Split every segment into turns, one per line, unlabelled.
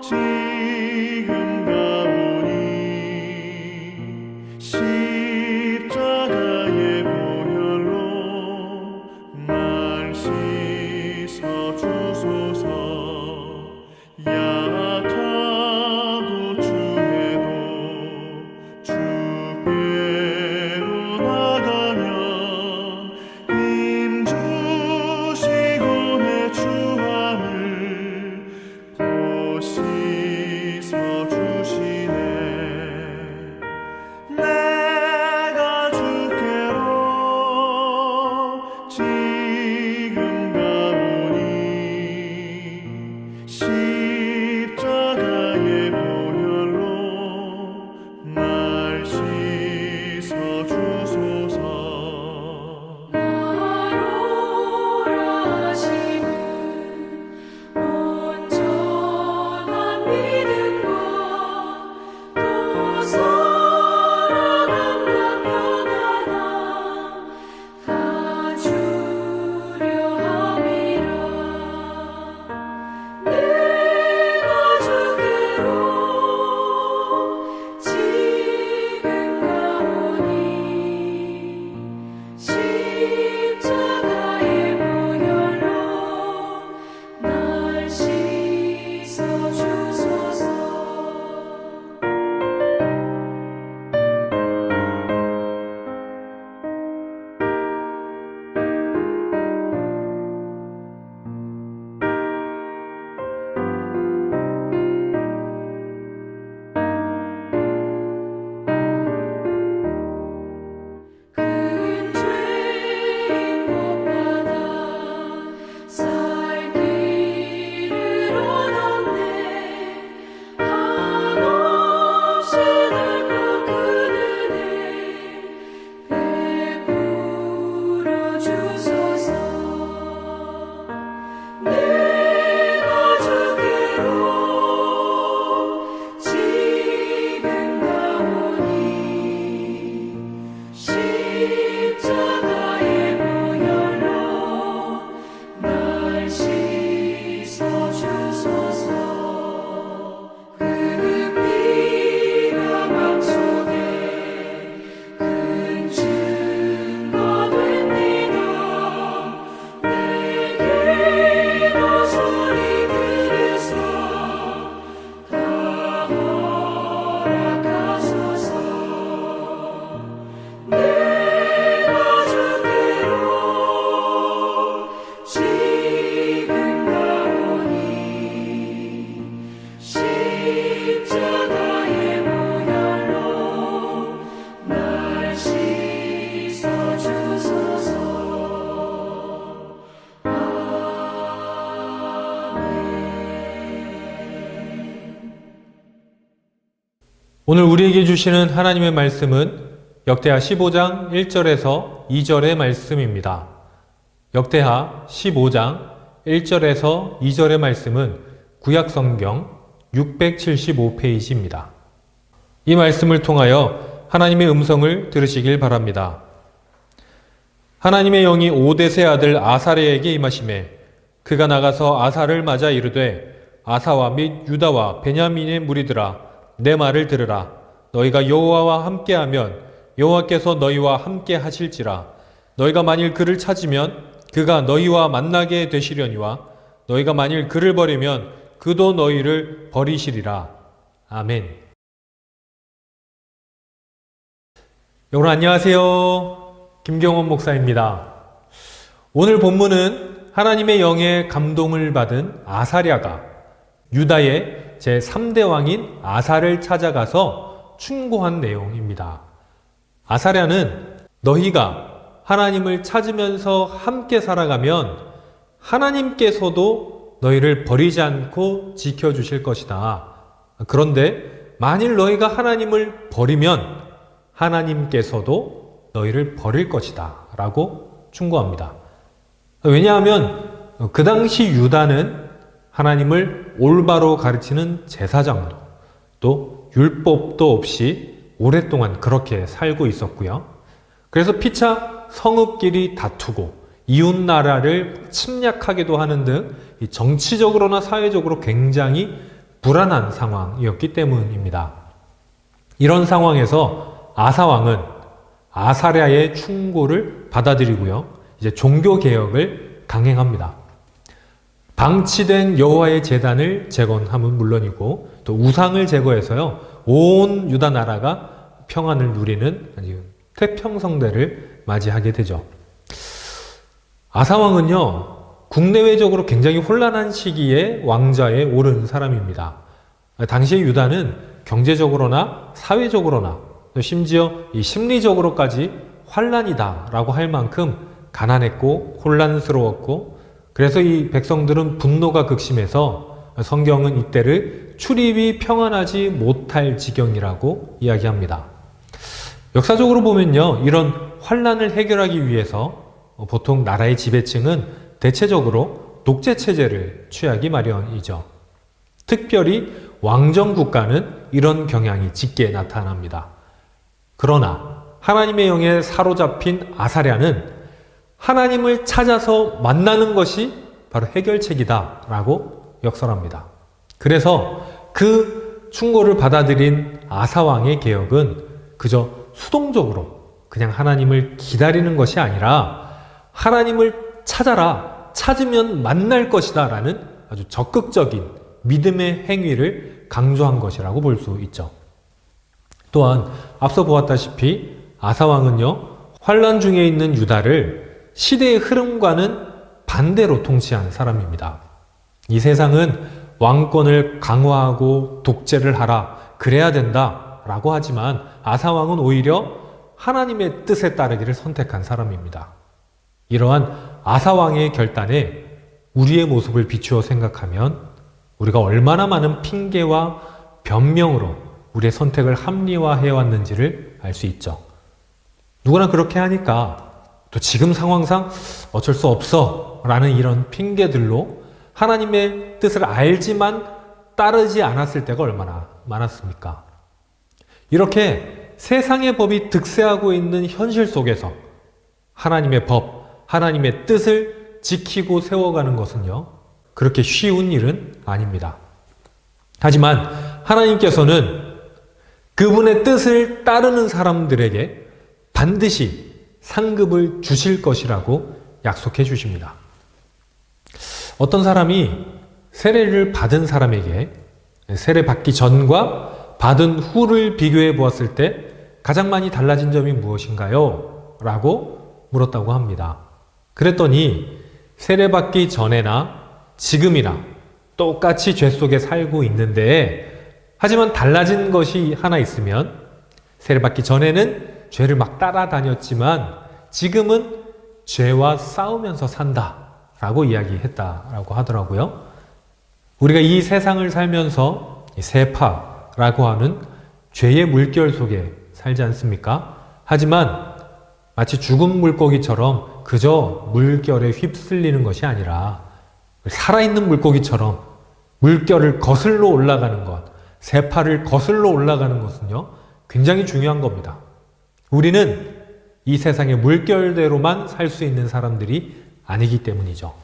지
우리에게 주시는 하나님의 말씀은 역대하 15장 1절에서 2절의 말씀입니다. 역대하 15장 1절에서 2절의 말씀은 구약 성경 675페이지입니다. 이 말씀을 통하여 하나님의 음성을 들으시길 바랍니다. 하나님의 영이 오데세 아들 아사레에게 임하심에 그가 나가서 아사를 맞아 이르되 아사와 및 유다와 베냐민의 무리들아 내 말을 들으라 너희가 여호와와 함께하면 여호와께서 너희와 함께 하실지라 너희가 만일 그를 찾으면 그가 너희와 만나게 되시려니와 너희가 만일 그를 버리면 그도 너희를 버리시리라 아멘. 여러분 안녕하세요. 김경원 목사입니다. 오늘 본문은 하나님의 영의 감동을 받은 아사랴가 유다의 제3대 왕인 아사를 찾아가서 충고한 내용입니다. 아사랴는 너희가 하나님을 찾으면서 함께 살아가면 하나님께서도 너희를 버리지 않고 지켜주실 것이다. 그런데 만일 너희가 하나님을 버리면 하나님께서도 너희를 버릴 것이다. 라고 충고합니다. 왜냐하면 그 당시 유다는 하나님을 올바로 가르치는 제사장도 또 율법도 없이 오랫동안 그렇게 살고 있었고요. 그래서 피차 성읍끼리 다투고 이웃 나라를 침략하기도 하는 등 정치적으로나 사회적으로 굉장히 불안한 상황이었기 때문입니다. 이런 상황에서 아사왕은 아사랴의 충고를 받아들이고요. 이제 종교 개혁을 강행합니다. 방치된 여호와의 제단을 재건함은 물론이고 또 우상을 제거해서요. 온 유다 나라가 평안을 누리는 태평성대를 맞이하게 되죠. 아사 왕은요. 국내외적으로 굉장히 혼란한 시기에 왕좌에 오른 사람입니다. 당시의 유다는 경제적으로나 사회적으로나 심지어 이 심리적으로까지 환란이다라고 할 만큼 가난했고 혼란스러웠고 그래서 이 백성들은 분노가 극심해서 성경은 이때를 출입이 평안하지 못할 지경이라고 이야기합니다. 역사적으로 보면요, 이런 환란을 해결하기 위해서 보통 나라의 지배층은 대체적으로 독재 체제를 취하기 마련이죠. 특별히 왕정 국가는 이런 경향이 짙게 나타납니다. 그러나 하나님의 영에 사로잡힌 아사랴는 하나님을 찾아서 만나는 것이 바로 해결책이다 라고 역설합니다. 그래서 그 충고를 받아들인 아사왕의 개혁은 그저 수동적으로 그냥 하나님을 기다리는 것이 아니라 하나님을 찾아라, 찾으면 만날 것이다 라는 아주 적극적인 믿음의 행위를 강조한 것이라고 볼 수 있죠. 또한 앞서 보았다시피 아사왕은요, 환란 중에 있는 유다를 시대의 흐름과는 반대로 통치한 사람입니다. 이 세상은 왕권을 강화하고 독재를 하라, 그래야 된다 라고 하지만 아사왕은 오히려 하나님의 뜻에 따르기를 선택한 사람입니다. 이러한 아사왕의 결단에 우리의 모습을 비추어 생각하면 우리가 얼마나 많은 핑계와 변명으로 우리의 선택을 합리화해 왔는지를 알 수 있죠. 누구나 그렇게 하니까 또 지금 상황상 어쩔 수 없어 라는 이런 핑계들로 하나님의 뜻을 알지만 따르지 않았을 때가 얼마나 많았습니까? 이렇게 세상의 법이 득세하고 있는 현실 속에서 하나님의 법, 하나님의 뜻을 지키고 세워가는 것은요, 그렇게 쉬운 일은 아닙니다. 하지만 하나님께서는 그분의 뜻을 따르는 사람들에게 반드시 상급을 주실 것이라고 약속해 주십니다. 어떤 사람이 세례를 받은 사람에게 세례 받기 전과 받은 후를 비교해 보았을 때 가장 많이 달라진 점이 무엇인가요? 라고 물었다고 합니다. 그랬더니 세례 받기 전에나 지금이나 똑같이 죄 속에 살고 있는데 하지만 달라진 것이 하나 있으면 세례 받기 전에는 죄를 막 따라다녔지만 지금은 죄와 싸우면서 산다 라고 이야기했다라고 하더라고요. 우리가 이 세상을 살면서 세파라고 하는 죄의 물결 속에 살지 않습니까? 하지만 마치 죽은 물고기처럼 그저 물결에 휩쓸리는 것이 아니라 살아있는 물고기처럼 물결을 거슬러 올라가는 것, 새파를 거슬러 올라가는 것은요, 굉장히 중요한 겁니다. 우리는 이 세상의 물결대로만 살 수 있는 사람들이 아니기 때문이죠.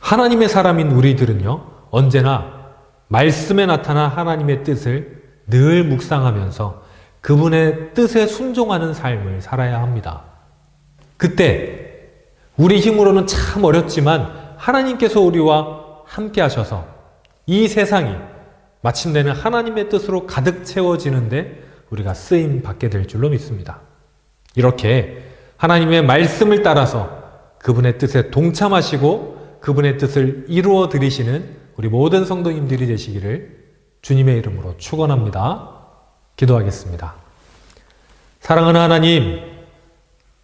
하나님의 사람인 우리들은요, 언제나 말씀에 나타난 하나님의 뜻을 늘 묵상하면서 그분의 뜻에 순종하는 삶을 살아야 합니다. 그때 우리 힘으로는 참 어렵지만 하나님께서 우리와 함께 하셔서 이 세상이 마침내는 하나님의 뜻으로 가득 채워지는데 우리가 쓰임 받게 될 줄로 믿습니다. 이렇게 하나님의 말씀을 따라서 그분의 뜻에 동참하시고 그분의 뜻을 이루어 드리시는 우리 모든 성도님들이 되시기를 주님의 이름으로 축원합니다. 기도하겠습니다. 사랑하는 하나님,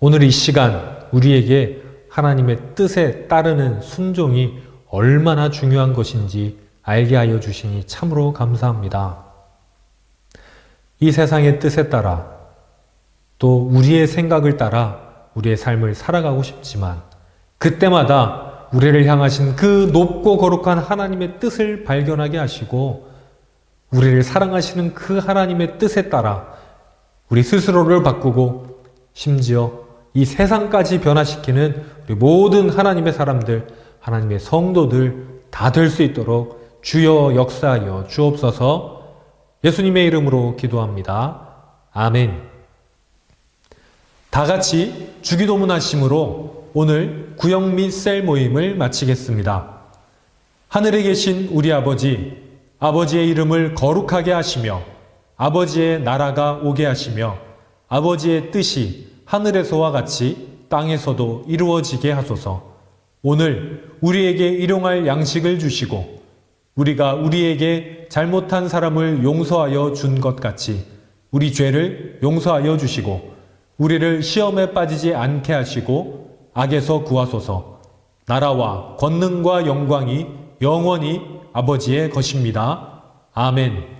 오늘 이 시간 우리에게 하나님의 뜻에 따르는 순종이 얼마나 중요한 것인지 알게 하여 주시니 참으로 감사합니다. 이 세상의 뜻에 따라 또 우리의 생각을 따라 우리의 삶을 살아가고 싶지만 그때마다 우리를 향하신 그 높고 거룩한 하나님의 뜻을 발견하게 하시고 우리를 사랑하시는 그 하나님의 뜻에 따라 우리 스스로를 바꾸고 심지어 이 세상까지 변화시키는 우리 모든 하나님의 사람들, 하나님의 성도들 다 될 수 있도록 주여 역사하여 주옵소서 예수님의 이름으로 기도합니다. 아멘. 다 같이 주기도문 하심으로 오늘 구역 및 셀 모임을 마치겠습니다. 하늘에 계신 우리 아버지, 아버지의 이름을 거룩하게 하시며 아버지의 나라가 오게 하시며 아버지의 뜻이 하늘에서와 같이 땅에서도 이루어지게 하소서. 오늘 우리에게 일용할 양식을 주시고 우리가 우리에게 잘못한 사람을 용서하여 준 것 같이 우리 죄를 용서하여 주시고 우리를 시험에 빠지지 않게 하시고 악에서 구하소서. 나라와 권능과 영광이 영원히 아버지의 것입니다. 아멘.